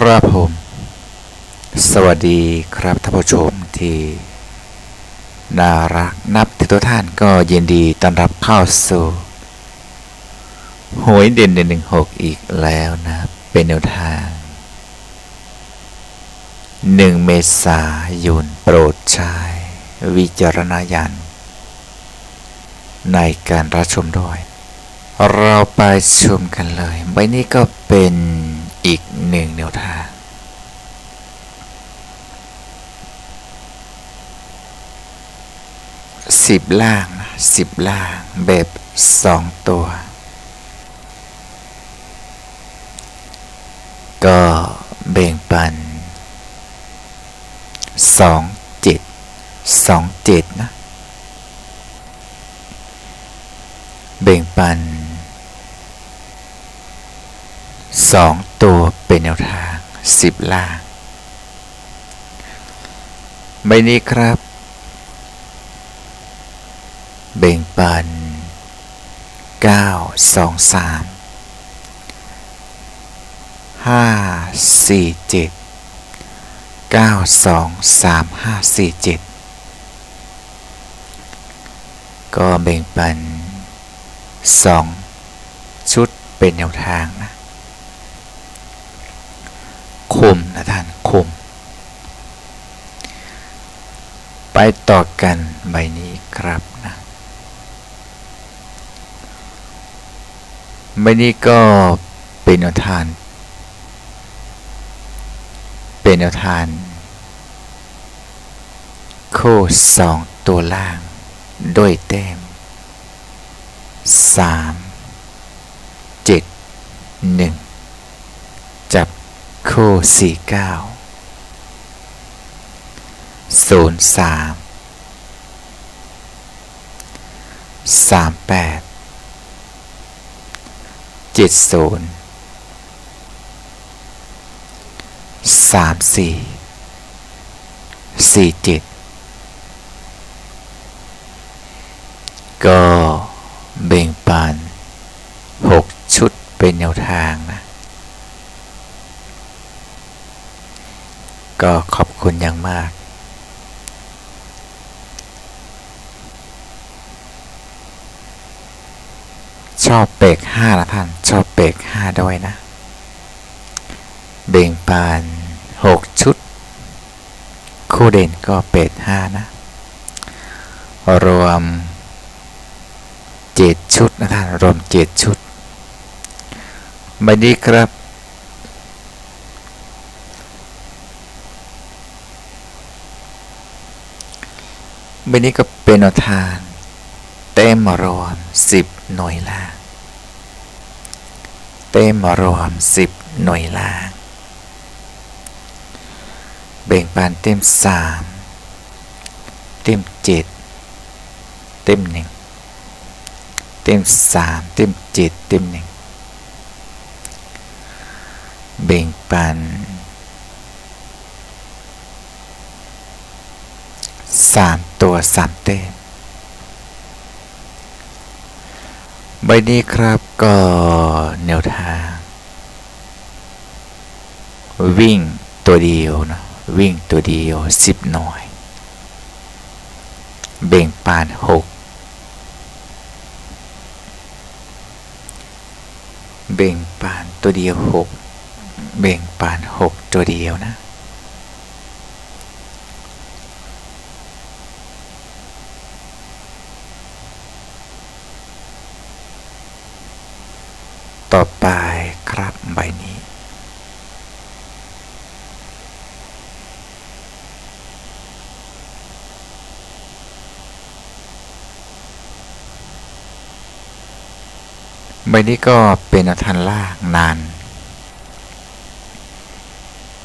ครับผม สวัสดีครับท่านผู้ชมที่น่ารักนับถือทุกท่านก็ยินดีต้อนรับเข้าสู่หวยเด่นเด่นหนึ่งหกอีกแล้วนะ เป็นแนวทางหนึ่งเมษายนโปรดใช้วิจารณญาณในการรับชมด้วย เราไปชมกันเลยใบนี้ก็เป็น อีกหนึ่งแนวทางสิบล่างนะสิบล่างแบบสองตัว ก็แบ่งปันสองเจ็ดสองเจ็ดนะแบ่งปัน สองตัวเป็นแนวทางสิบล่างใบนี้ครับแบ่งปันเก้าสองสามห้าสี่เจ็ดเก้าสองสามห้าสี่เจ็ดก็แบ่งปันสองชุดเป็นแนวทางนะ คุ มนะท่านคุมไปต่อกันใบนี้ครับนะใบนี้ก็เป็นแนวทางเป็นแนวทางคู่สองตัวล่างด้วยแต้มสามเจ็ดหนึ่งจับ คู่สี่เก้าศูนย์สามสามแปดเจ็ดศูนย์สามสี่สี่เจ็ดก็เบ่งปานหกชุดเป็นแนวทางนะ ก็ขอบคุณอย่างมาก ชอบเบรกห้านะท่านชอบเบรกห้าด้วยนะ เบ่งปานหกชุด คู่เด่นก็เบรกห้านะ รวมเจ็ดชุดนะท่านรวมเจ็ดชุดใบนี้ครับใบนี้ก็เป็นแนวทางเต็มรวมสิบหน่วยล่าง เต็มรวมสิบหน่วยล่างแบ่งปันเต็มสามเต็มเจ็ดเต็มหนึ่งเต็มสามเต็มเจ็ดเต็มหนึ่งแบ่งปันสามตัวสามเต้ม ใบนี้ครับก็แนวทาง วิ่งตัวเดียวนะวิ่งตัวเดียวสิบหน่วย เบ่งปานหกเบ่งปานตัวเดียวหกเบ่งปานหกตัวเดียวนะ ต่อไปครับใบนี้ ใบนี้ก็เป็นอทันล่างนาน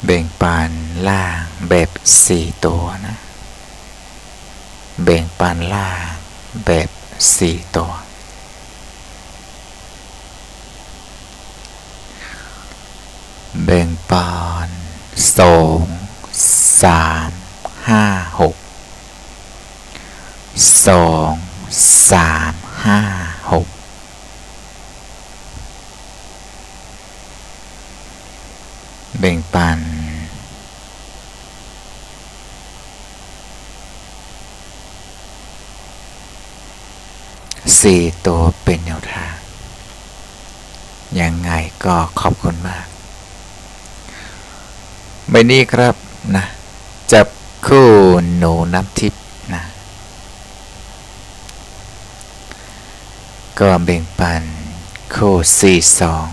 เบ่งปานล่างแบบสี่ตัวนะ เบ่งปานล่างแบบสี่ตัว แบ่งปานสองสามห้าหกสองสามห้าหกแแบ่งปันสี่ตัวเป็นแนวทาง ยังไงก็ขอบคุณมาก ใบนี้ครับนะจับคู่หนูน้ำทิพย์นะก็แบ่งปันคู่สี่สอง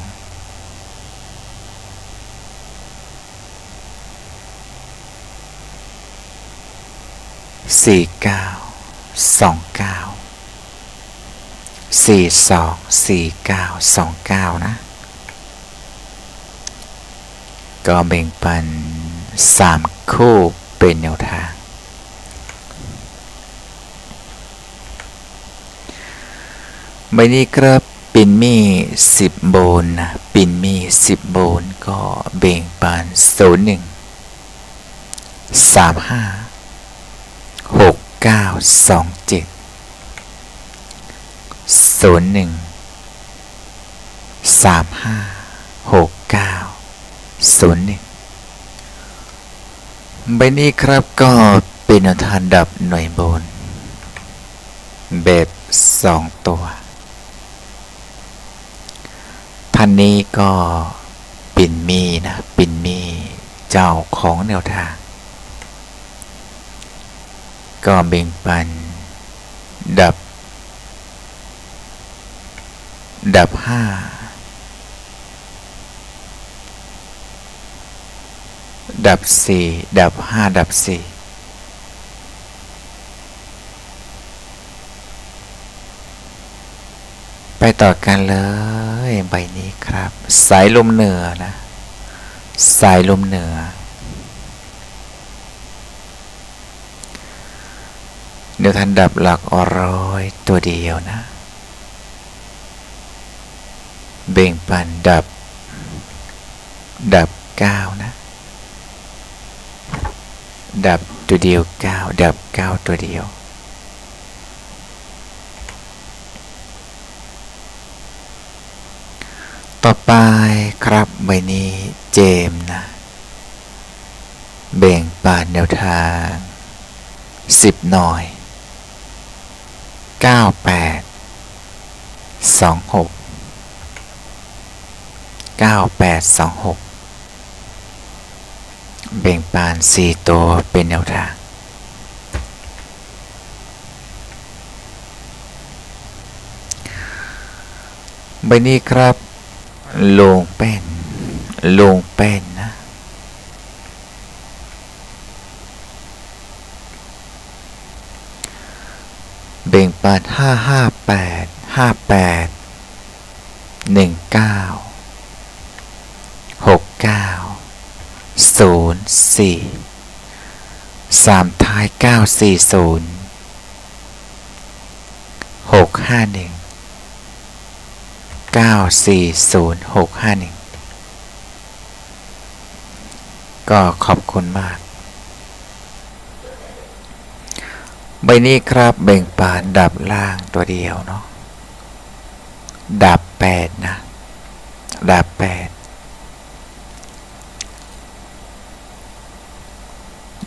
สี่เก้าสองเก้าสี่สองสี่เก้าสองเก้านะ ก็แบ่งปันส3คู่เป็นแนวทาง ใบนี้ครับปินมี10 โบนนะปินมี 10 โบนก็เบ่งปัน 0 1 3 5 6 9 2 7 0 1 3 5 6 ศูนย์หนึ่งสามห้าหกเก้าศูนย์หนึ่งใบนี้ครับก็เป็นแนวทางดับหน่วยบน แบบสองตัวท่านนี้ก็ปินมีนะ ปินมีเจ้าของแนวทาง ก็แบ่งปัน ดับ ดับห้า ดับสี่ดับห้าดับสี่ไปต่อกันเลยใบนี้ครับ สายลมเหนือนะ สายลมเหนือ เดี๋ยวท่านดับหลักอร้อยตัวเดียวนะ เบ่งปันดับ ดับเก้านะ ดับตัวเดียวเก้าดับเก้าตัวเดียว ต่อไปครับใบนี้เจมส์นะเบ่งปานแนวทางสิบหน่อยเก้า แบ่งปาน 4 ตัวเป็นแนวทาง ใบนี้ครับ ลงแป้น ลงแป้นนะ เบ่งปาน 558 58 19 ศูนย์สี่สามท้ายเก้าสี่ศูนย์หกห้าหนึ่งเก้าสี่ศูนย์หกห้าหนึ่งก็ขอบคุณมาก ใบนี้ครับเบ่งปานดับล่างตัวเดียวเนาะดับแปดนะดับแปด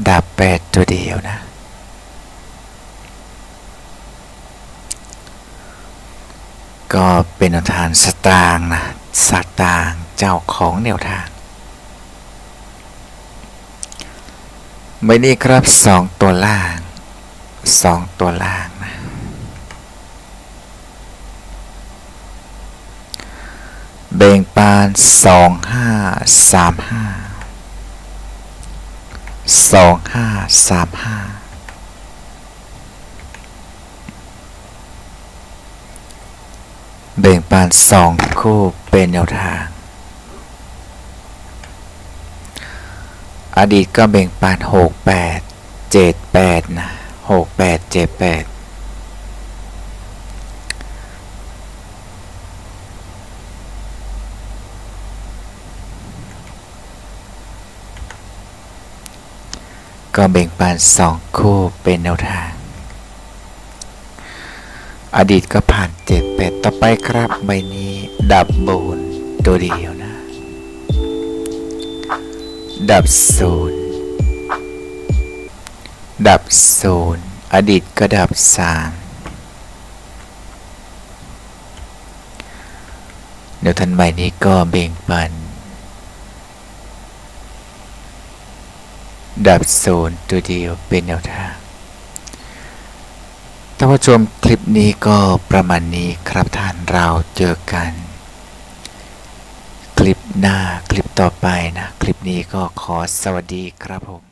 ดับแปดตัวเดียวนะ ก็เป็นแนวทางสตางค์นะสตางค์เจ้าของแนวทางใบนี้ครับสองตัวล่างสองตัวล่างนะเบ่งปานสองห้าสามห้า สองห้าสามห้าเบ่งปานสองคู่เป็นแนวทาง อดีตก็เบ่งปานหกแปดเจ็ดแปดนะหกแปดเจ็ดแปด ก็เบ่งปานสองคู่เป็นแนวทาง อดีตก็ผ่านเจ็ดแปดต่อไปครับใบนี้ดับบูนตัวเดียวนะ ดับศูนย์ดับศูนย์อดีตก็ดับสามเดี๋ยวทันใหม่นี้ก็เบ่งปัน ดับศูนย์ตัวเดียวเป็นแนวทางท่านผู้ชมคลิปนี้ก็ประมาณนี้ครับท่านเราเจอกัน คลิปหน้าคลิปต่อไปนะ คลิปนี้ก็ขอสวัสดีครับผม